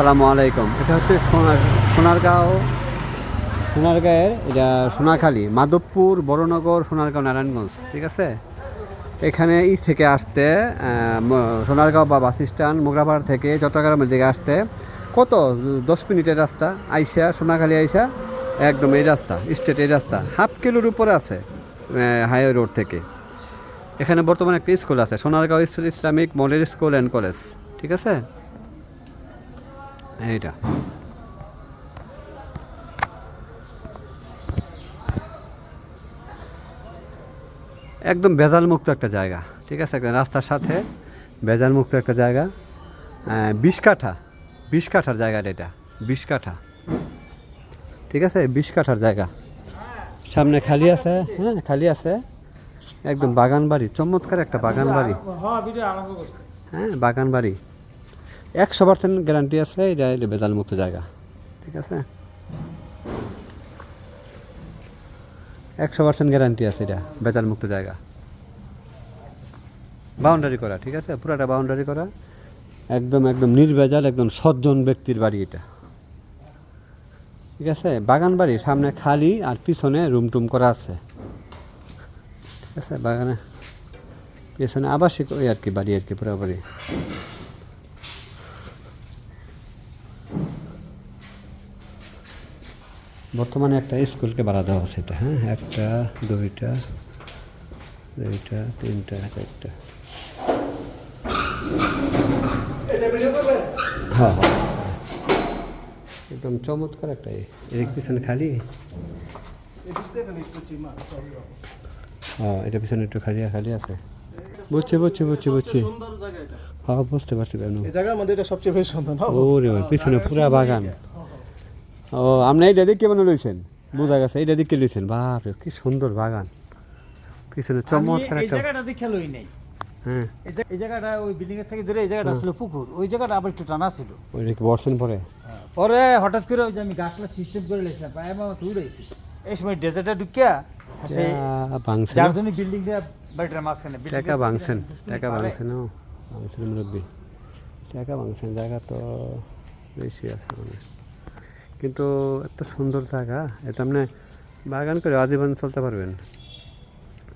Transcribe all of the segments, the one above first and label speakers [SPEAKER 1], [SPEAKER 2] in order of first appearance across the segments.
[SPEAKER 1] আসসালামু আলাইকুম। এটা হচ্ছে সোনার, সোনারগাঁও, সোনারগাঁয়ের, এটা সোনাখালী, মাধবপুর, বড়নগর, সোনারগাঁও, নারায়ণগঞ্জ, ঠিক আছে? এখানে ই থেকে আসতে সোনারগাঁও বা বাস স্ট্যান্ড, মোগরাপাড়া থেকে চট্টগ্রামের দিকে আসতে, কত? দশ মিনিটের রাস্তা, আইসা, সোনাখালী আইসা, একদম এই রাস্তা স্টেট এই রাস্তা, হাফ কিলোর উপরে আছে হাইওয়ে রোড থেকে। এখানে বর্তমানে একটা স্কুল আছে, সোনারগাঁও ইস- Islamic model school and college ঠিক আছে? এইটা। একদম ভেজাল মুক্ত একটা জায়গা ঠিক আছে? একদম রাস্তার সাথে ভেজাল মুক্ত একটা জায়গা। বিশ কাঠা বিশ কাঠার জায়গাটা এটা বিশ কাঠা। ঠিক আছে? বিশ কাঠার জায়গা। সামনে খালি আছে হ্যাঁ খালি আছে। একদম বাগান বাড়ি চমৎকার একটা বাগান বাড়ি
[SPEAKER 2] হ্যাঁ
[SPEAKER 1] হ্যাঁ বাগান বাড়ি একশো পার্সেন্ট গ্যারান্টি আছে, এটা বেজাল মুক্ত জায়গা। ঠিক আছে? একশো পার্সেন্ট গ্যারান্টি আছে এটা বেজাল মুক্ত জায়গা। বাউন্ডারি করা, ঠিক আছে? পুরাটা বাউন্ডারি করা। একদম একদম নির্ভেজাল, একদম সজ্জন ব্যক্তির বাড়ি এটা। ঠিক আছে? বাগান বাড়ি, সামনে খালি আর পিছনে রুম টুম করা আছে। ঠিক আছে? বাগানে, পিছনে আবাসিক ওই আর কি বাড়ি আর কি পুরোপুরি। বর্তমানে একটা স্কুলকে ভাড়া দেওয়া আছে এটা হ্যাঁ? একটা দুইটা দুইটা তিনটা চারটা। হ্যাঁ হ্যাঁ। একদম চমৎকার একটা। এর পিছনে খালি। হ্যাঁ এটা পিছনে একটু খালি খালি আছে। বুঝছি বুঝছি বুঝছি বুঝছি। হ্যাঁ বুঝতে পারছি কেন
[SPEAKER 2] এই জায়গার মধ্যে এটা সবচেয়ে বেশি সুন্দর না?
[SPEAKER 1] ও রে পিছনে পুরা বাগান। ও আপনি এইটা দিক কেমন লইছেন? বোঝা গেছে এইটা দিক লইছেন? বাপ কি সুন্দর বাগান। পিছনে চমৎকার একটা
[SPEAKER 2] জায়গাটা দেখে লই নাই।
[SPEAKER 1] হ্যাঁ।
[SPEAKER 2] এই জায়গা- এই জায়গাটা ওই বিল্ডিং এর থেকে ধরে এই জায়গাটা ছিল পুকুর। ওই জায়গাটা আবার একটু টানা ছিল।
[SPEAKER 1] ওইটা কি বর্ষণ পরে?
[SPEAKER 2] পরে হঠাৎ করে ওই যে আমি গাছটা সিস্টেম করে লেছিলাম প্রায় আমার তুই রয়েছি এই সময় ডেজার্টে ঢুকিয়া যার জন্য বিল্ডিংটা বাড়িটার মাঝখানে
[SPEAKER 1] টাকা
[SPEAKER 2] display
[SPEAKER 1] টাকা। বাংছেন ও। মুরব্বী। টাকা বাংছেন জায়গা তো বেশি আছে মানে কিন্তু এত সুন্দর জায়গা এটা আপনি বাগান করে আজীবন চলতে পারবেন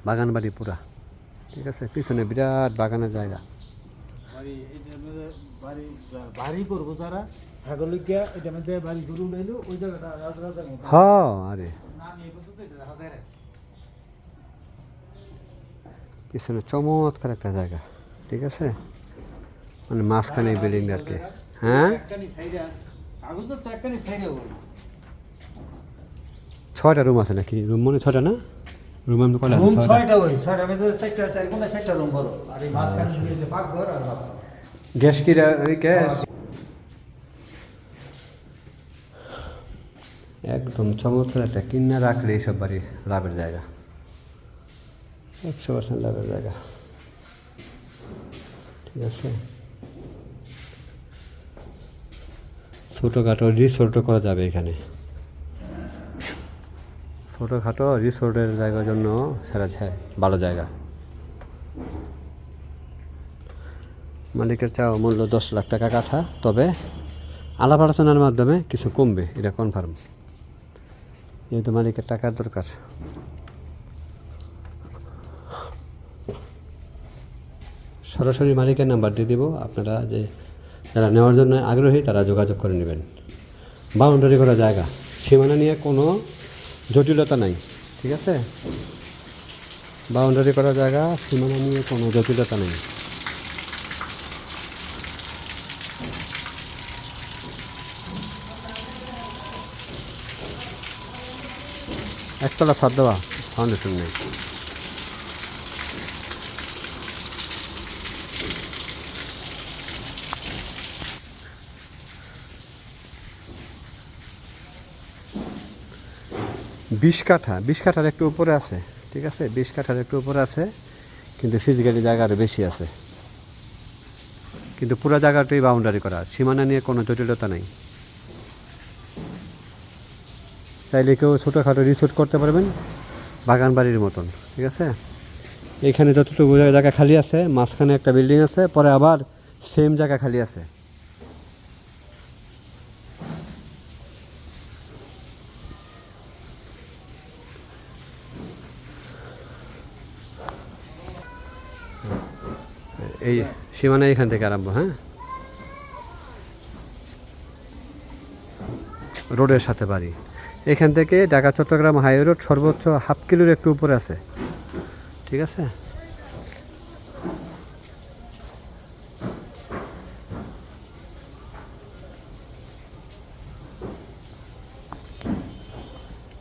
[SPEAKER 1] বাগান বাড়ি পুরা ঠিক আছে পিছনে বিরাট বাগানের জায়গা
[SPEAKER 2] বাড়ি এটার মধ্যে বাড়ি যা- বাড়ি করব যারা হাগলিকা এটার মধ্যে বাড়ি গরু লাইলো ওই জায়গাটা রাজরাজার মতো
[SPEAKER 1] হ আরে
[SPEAKER 2] নাম এই বছর তো এটা রাখা যায় না।
[SPEAKER 1] পিছনে চমৎকার একটা জায়গা ঠিক আছে মানে মাঝখানে বিল্ডিং আর কি হ্যাঁ
[SPEAKER 2] তো
[SPEAKER 1] ছয়টা রুম আছে নাকি? রুম মনে ছয়টা না? রুম আমি কয়টা?
[SPEAKER 2] রুম
[SPEAKER 1] ছয়টা।
[SPEAKER 2] ওই ছয়টা মধ্যে চারটা চার কোনটা চারটা রুম বড় আর এই মাঝখানে দিয়েছে পাকঘর আর বাথরুম
[SPEAKER 1] গ্যাস কি রা- গ্যাস একদম চমৎকার একটা কিনা রাখলে এইসব বাড়ি লাভের জায়গা। একশো পার্সেন্ট লাভের জায়গা। ঠিক আছে? ছোটোখাটো রিসোর্টও করা যাবে এখানে। ছোটোখাটো রিসোর্টের জায়গার জন্য সেরা ভালো জায়গা। মালিকের চাওয়া মূল্য দশ লাখ টাকা কাঠা, তবে আলাপ আলোচনার মাধ্যমে কিছু কমবে, এটা কনফার্ম যেহেতু মালিকের টাকার দরকার। সরাসরি মালিকের নাম্বার দিয়ে দিব, আপনারা যে যারা নেওয়ার জন্য আগ্রহী, তারা যোগাযোগ করে নেবেন। বাউন্ডারি করা জায়গা, সীমানা নিয়ে কোনো জটিলতা নাই, ঠিক আছে? বাউন্ডারি করা জায়গা, সীমানা নিয়ে কোনো জটিলতা নেই। একতলা ছাদ দেওয়া ফাউন্ডেশন নেই। বিশ কাঠা, বিশ কাঠার একটু উপরে আছে, ঠিক আছে? বিশ কাঠার একটু উপরে আছে, কিন্তু ফিজিক্যালি জায়গা আরও বেশি আছে। কিন্তু পুরো জায়গাটাই বাউন্ডারি করা, সীমানা নিয়ে কোনো জটিলতা নেই। চাইলে কেউ ছোটোখাটো রিসোর্ট করতে পারবেন, বাগান বাড়ির মতন, ঠিক আছে? এখানে যতটুকু জায়গা খালি আছে, মাঝখানে একটা বিল্ডিং আছে, পরে আবার সেম জায়গা খালি আছে। এই সীমানা এখান থেকে আরম্ভ হ্যাঁ? রোডের সাথে বাড়ি। এখান থেকে ঢাকা চট্টগ্রাম হাইওয়ে রোড সর্বোচ্চ হাফ কিলোর একটু উপরে আছে। ঠিক আছে?